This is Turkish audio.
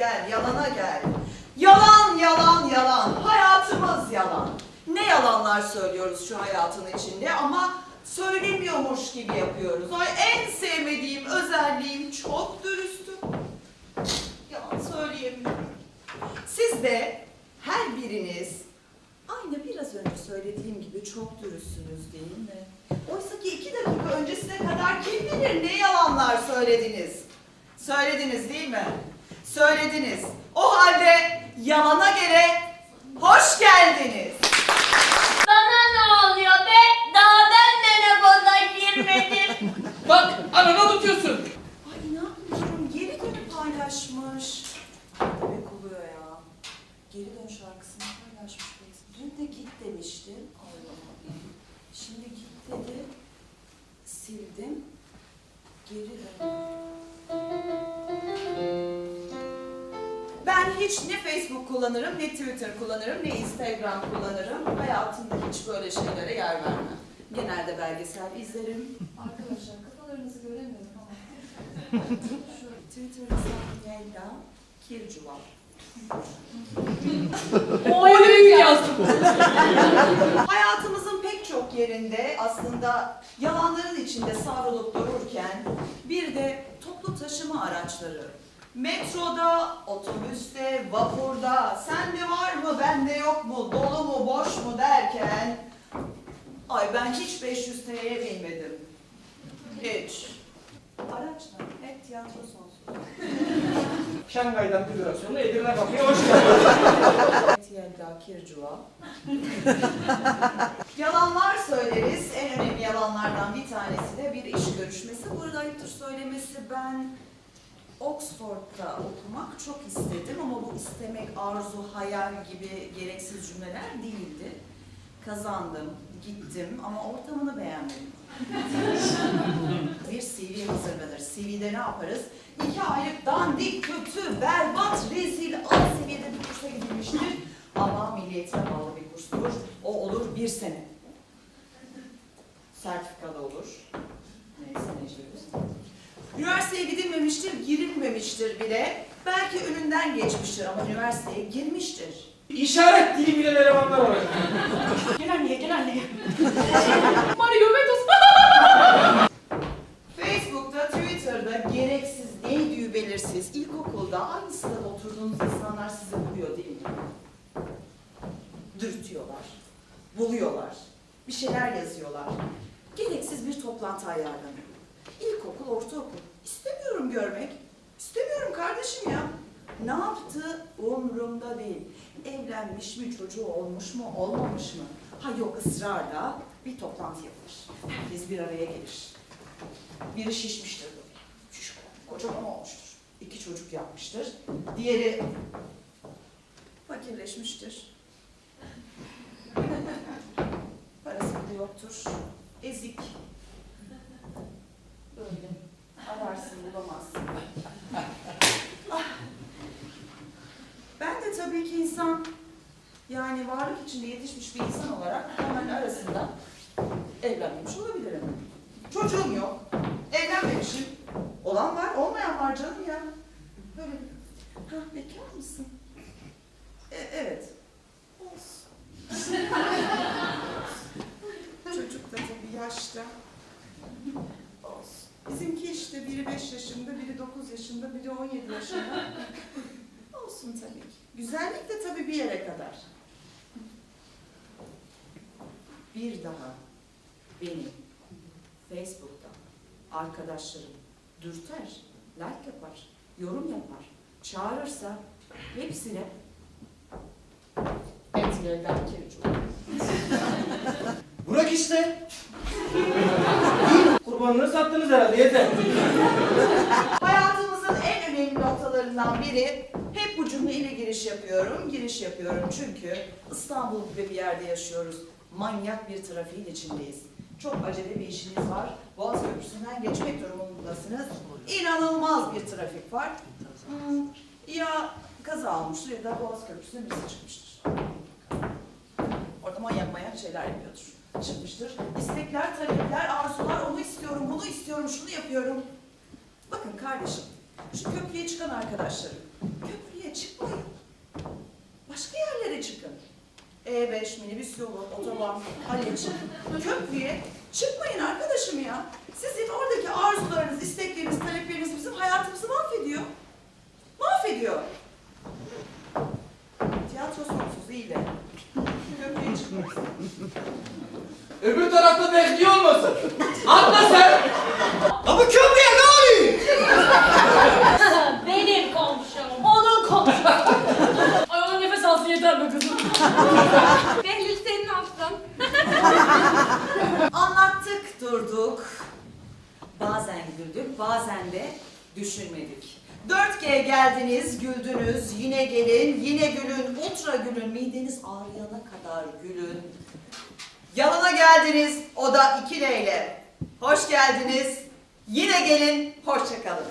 gel, yalana gel. Yalan, yalan, yalan. Hayatımız yalan. Ne yalanlar söylüyoruz şu hayatın içinde ama söylemiyormuş gibi yapıyoruz. Ay en sevmediğim özelliğim çok dürüstüm. Yalan söyleyemiyorum. Siz de her biriniz aynı biraz önce söylediğim gibi çok dürüstsünüz değil mi? Oysa ki iki dakika öncesine kadar kim bilir ne yalanlar söylediniz. Söylediniz değil mi? Söylediniz. O halde yalana göre hoş geldiniz. Bana ne oluyor be? Daha ben menopoza girmedim. Bak ananı unutuyorsun. Ay inanmıyorum geri dönüp paylaşmış. Demek oluyor ya. Geri dön şarkısını paylaşmış. Dün de git demişti. Allah'ım. Şimdi git dedi. Sildim. Geri dön. Ben hiç ne Facebook kullanırım, ne Twitter kullanırım, ne Instagram kullanırım. Hayatımda hiç böyle şeylere yer vermem. Genelde belgesel izlerim. Arkadaşlar kafalarınızı göremiyorum ama. Şu Twitter hesabım Yelda Kircuval. O öyle yazdım. Hayatımızın pek çok yerinde aslında yalanların içinde savrulup dururken bir de toplu taşıma araçları. Metroda, otobüste, vapurda, sende var mı, bende yok mu, dolu mu, boş mu derken ay ben hiç 500 TL'ye binmedim. Hiç. Araçla, hep tiyatro sonsuz. Şangay'dan federasyonu Edirne kapıya hoş geldin. Yelda Kircuva. Yalanlar Oxford'da okumak çok istedim ama bu istemek arzu, hayal gibi gereksiz cümleler değildi. Kazandım, gittim ama ortamını beğenmedim. bir CV hazırlanır. CV'de ne yaparız? İki aylık dandik, kötü, berbat, rezil, alt seviyede bir kursa gidilmiştir. Ama milliyetine bağlı bir kurstur. O olur bir sene. Sertifikalı olur. Neyse ne. Üniversiteye gidilmemiştir, girilmemiştir bile. Belki önünden geçmiştir ama üniversiteye girmiştir. İşaret dili bilen elemanlar var. Gel anneye, gel anneye. Mario Betos. Facebook'ta, Twitter'da gereksiz, neydi belirsiz, ilkokulda aynı sırada oturduğunuz insanlar sizi buluyor değil mi? Dürtüyorlar, buluyorlar, bir şeyler yazıyorlar. Gereksiz bir toplantı ayarlanıyor. İlkokul, ortaokul. İstemiyorum görmek. İstemiyorum kardeşim ya. Ne yaptı umurumda değil. Evlenmiş mi, çocuğu olmuş mu, olmamış mı? Ha yok ısrarla bir toplantı yapılır. Herkes bir araya gelir. Biri şişmiştir böyle. Şiş kocaman olmuştur. İki çocuk yapmıştır. Diğeri fakirleşmiştir. Parası da yoktur. Ezik. Böyle. Ararsın bulamazsın. Ah. Ben de tabii ki insan yani varlık içinde yetişmiş bir insan olarak hemen arasında evlenmemiş olabilirim. Çocuğum yok. Evlenmemişim. Olan var, olmayan var canım ya. Böyle. Ha, bekar mısın? E, evet. Olsun. Çocuk da tabii yaşta. Olsun. Bizimki işte biri 5 yaşında, biri 9 yaşında, biri 17 yaşında. Olsun tabii ki. Güzellik de tabii bir yere kadar. Bir daha benim Facebook'ta arkadaşlarım dürter, like yapar, yorum yapar, çağırırsa hepsine Etilerden Kircu. Burak işte. Kurbanları sattınız herhalde yeter. Noktalarından biri hep bu cümleyle giriş yapıyorum. Giriş yapıyorum çünkü İstanbul gibi bir yerde yaşıyoruz. Manyak bir trafiğin içindeyiz. Çok acele bir işiniz var. Boğaz Köprüsü'nden geçmek durumundasınız. İnanılmaz bir trafik var. Hmm, ya kaza olmuştur ya da Boğaz Köprüsü'ne birisi çıkmıştır. Orada manyak manyak şeyler yapıyordur. Çıkmıştır. İstekler, talepler, arzular, onu istiyorum, bunu istiyorum, şunu yapıyorum. Bakın kardeşim, şu köprüye çıkan arkadaşlarım, köprüye çıkmayın. Başka yerlere çıkın. E5, minibüs yolu, otoban, Haliç, köprüye çıkmayın arkadaşım ya. Sizin oradaki arzularınız, istekleriniz, talepleriniz bizim hayatımızı mahvediyor. Mahvediyor. Tiyatro sonsuz iyi de. Köprüye çıkmayın. Öbür tarafta bekliyor olmasın? Atla sen! Ama köprüye Behlül senin olsun. Anlattık, durduk. Bazen güldük, bazen de düşünmedik. 4G geldiniz, güldünüz, yine gelin, yine gülün, ultra gülün, mideniz ağrıyana kadar gülün. Yanına geldiniz, o da 2 L ile. Hoş geldiniz, yine gelin, hoşça kalın.